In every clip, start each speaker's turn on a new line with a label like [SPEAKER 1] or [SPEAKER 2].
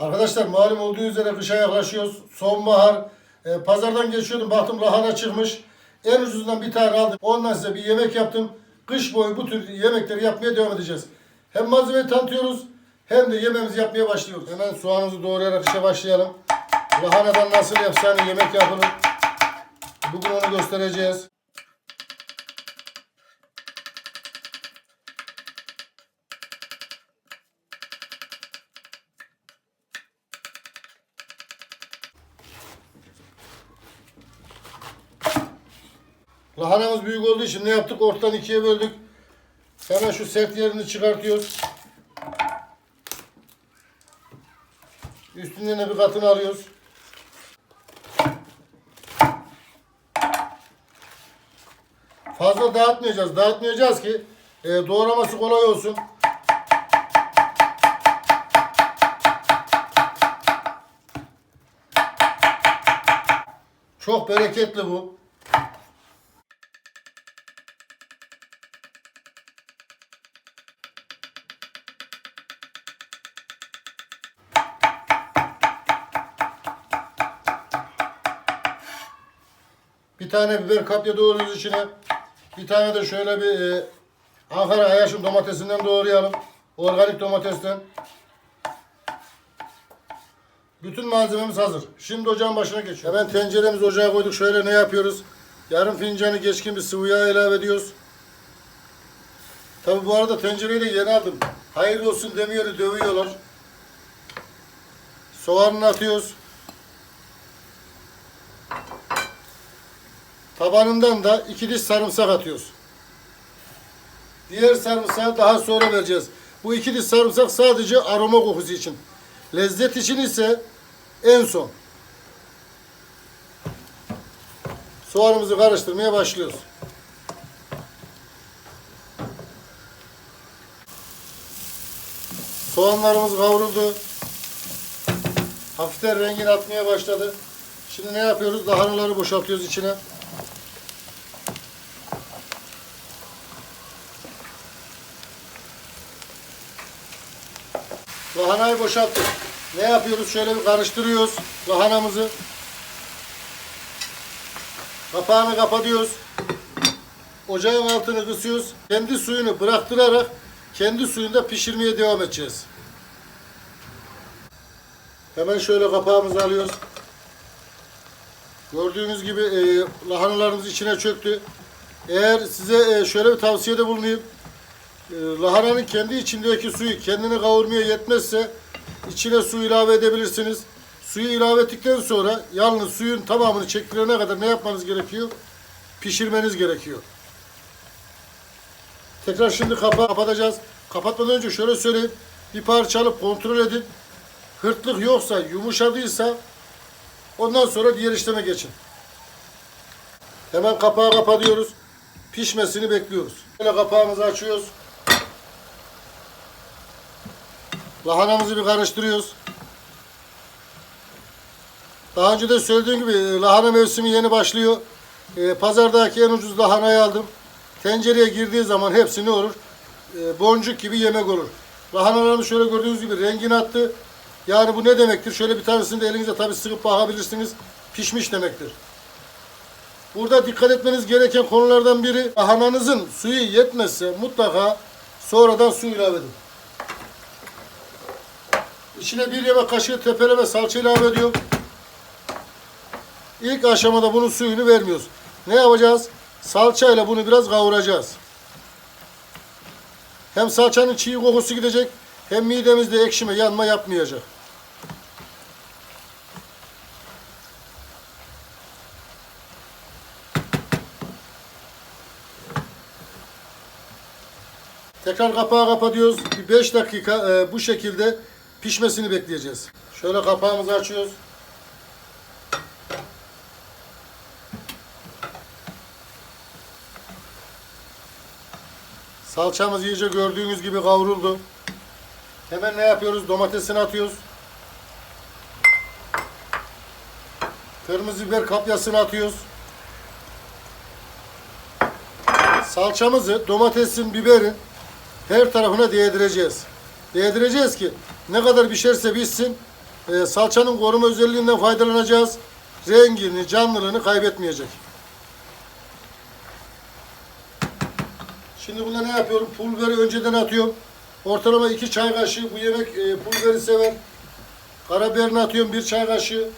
[SPEAKER 1] Arkadaşlar malum olduğu üzere kışa yaklaşıyoruz. Sonbahar. E, pazardan geçiyordum baktım lahana çıkmış. En ucuzundan bir tane aldım. Ondan size bir yemek yaptım. Kış boyu bu tür yemekleri yapmaya devam edeceğiz. Hem malzemeyi tanıtıyoruz hem de yemeğimizi yapmaya başlıyoruz. Hemen soğanımızı doğrayarak işe başlayalım. Lahanadan nasıl efsane yemek yapılır. Bugün onu göstereceğiz. Lahanamız büyük olduğu için ne yaptık? Ortadan ikiye böldük. Hemen şu sert yerini çıkartıyoruz. Üstünden de bir katını alıyoruz. Fazla dağıtmayacağız. Dağıtmayacağız ki e, doğraması kolay olsun. Çok bereketli bu. Bir tane biber kapya doğruyoruz içine. Bir tane de şöyle bir e, Ankara Ayaşım domatesinden doğrayalım. Organik domatesten. Bütün malzememiz hazır. Şimdi ocağın başına geçiyoruz. Hemen tenceremizi ocağa koyduk. Şöyle ne yapıyoruz? Yarım fincanı geçkin bir sıvı yağ ilave ediyoruz. Tabi bu arada tencereyi de yeni aldım. Hayırlı olsun demiyor, dövüyorlar. Soğanını atıyoruz. Tabanından da iki diş sarımsak atıyoruz. Diğer sarımsağı daha sonra vereceğiz. Bu iki diş sarımsak sadece aroma kokusu için. Lezzet için ise en son. Soğanımızı karıştırmaya başlıyoruz. Soğanlarımız kavruldu. Hafiften rengini atmaya başladı. Şimdi ne yapıyoruz? Lahanaları boşaltıyoruz içine. Lahanayı boşalttık. Ne yapıyoruz? Şöyle bir karıştırıyoruz lahanamızı. Kapağını kapatıyoruz. Ocağın altını kısıyoruz. Kendi suyunu bıraktırarak kendi suyunda pişirmeye devam edeceğiz. Hemen şöyle kapağımızı alıyoruz. Gördüğünüz gibi e, lahanalarımız içine çöktü. Eğer size e, şöyle bir tavsiyede bulunayım. E, lahananın kendi içindeki suyu kendini kavurmaya yetmezse içine su ilave edebilirsiniz. Suyu ilave ettikten sonra yalnız suyun tamamını çektirene kadar ne yapmanız gerekiyor? Pişirmeniz gerekiyor. Tekrar şimdi kapağı kapatacağız. Kapatmadan önce şöyle söyleyeyim. Bir parça alıp kontrol edin. Hırtlık yoksa, yumuşadıysa ondan sonra diğer işleme geçin. Hemen kapağı kapatıyoruz. Pişmesini bekliyoruz. Böyle kapağımızı açıyoruz. Lahanamızı bir karıştırıyoruz. Daha önce de söylediğim gibi e, lahana mevsimi yeni başlıyor. E, pazardaki en ucuz lahanayı aldım. Tencereye girdiği zaman hepsi ne olur? E, boncuk gibi yemek olur. Lahanalarımız şöyle gördüğünüz gibi rengini attı. Yani bu ne demektir? Şöyle bir tanesini de elinize tabii sıkıp bakabilirsiniz. Pişmiş demektir. Burada dikkat etmeniz gereken konulardan biri lahananızın suyu yetmezse mutlaka sonradan su ilave edin. İçine bir yemek kaşığı tepeleme salça ilave ediyorum. İlk aşamada bunun suyunu vermiyoruz. Ne yapacağız? Salçayla bunu biraz kavuracağız. Hem salçanın çiğ kokusu gidecek hem midemizde ekşime, yanma yapmayacak. Tekrar kapağı kapatıyoruz. Bir 5 dakika e, bu şekilde pişmesini bekleyeceğiz. Şöyle kapağımızı açıyoruz. Salçamız iyice gördüğünüz gibi kavruldu. Hemen ne yapıyoruz? Domatesini atıyoruz. Kırmızı biber kapyasını atıyoruz. Salçamızı domatesin, biberin her tarafına değdireceğiz. Değdireceğiz ki ne kadar pişerse pişsin e, salçanın koruma özelliğinden faydalanacağız. Rengini, canlılığını kaybetmeyecek. Şimdi bunda ne yapıyorum? Pul biberi önceden atıyorum. Ortalama 2 çay kaşığı bu yemek e, pul sever. Karabiberini atıyorum 1 çay kaşığı.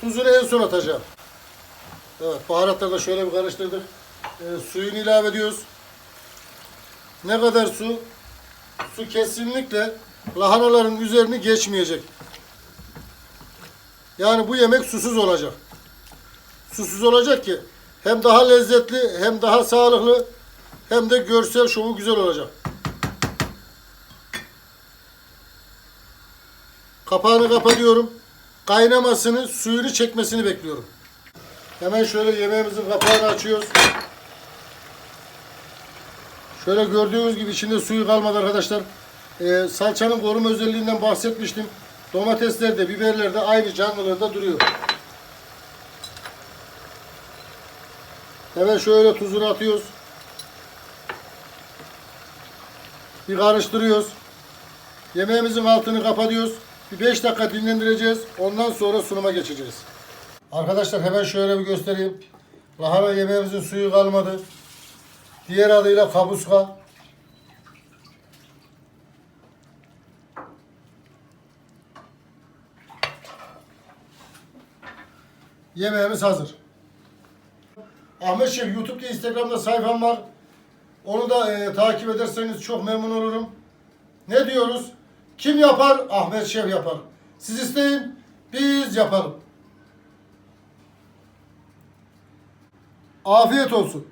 [SPEAKER 1] Tuzunu en son atacağım. Evet baharatları da şöyle bir karıştırdık. E, suyunu ilave ediyoruz. Ne kadar su? Su kesinlikle lahanaların üzerini geçmeyecek. Yani bu yemek susuz olacak. Susuz olacak ki hem daha lezzetli hem daha sağlıklı hem de görsel şovu güzel olacak. Kapağını kapatıyorum. Kaynamasını, suyunu çekmesini bekliyorum. Hemen şöyle yemeğimizin kapağını açıyoruz. Şöyle gördüğünüz gibi içinde suyu kalmadı arkadaşlar. Ee, salçanın koruma özelliğinden bahsetmiştim. Domatesler de biberler de aynı canlılığında duruyor. Hemen şöyle tuzunu atıyoruz. Bir karıştırıyoruz. Yemeğimizin altını kapatıyoruz. Bir 5 dakika dinlendireceğiz. Ondan sonra sunuma geçeceğiz. Arkadaşlar hemen şöyle bir göstereyim. Lahana yemeğimizin suyu kalmadı. Diğer adıyla kabuska. Yemeğimiz hazır. Ahmet Şef YouTube'da Instagram'da sayfam var. Onu da e, takip ederseniz çok memnun olurum. Ne diyoruz? Kim yapar? Ahmet Şef yapar. Siz isteyin, biz yapalım. Afiyet olsun.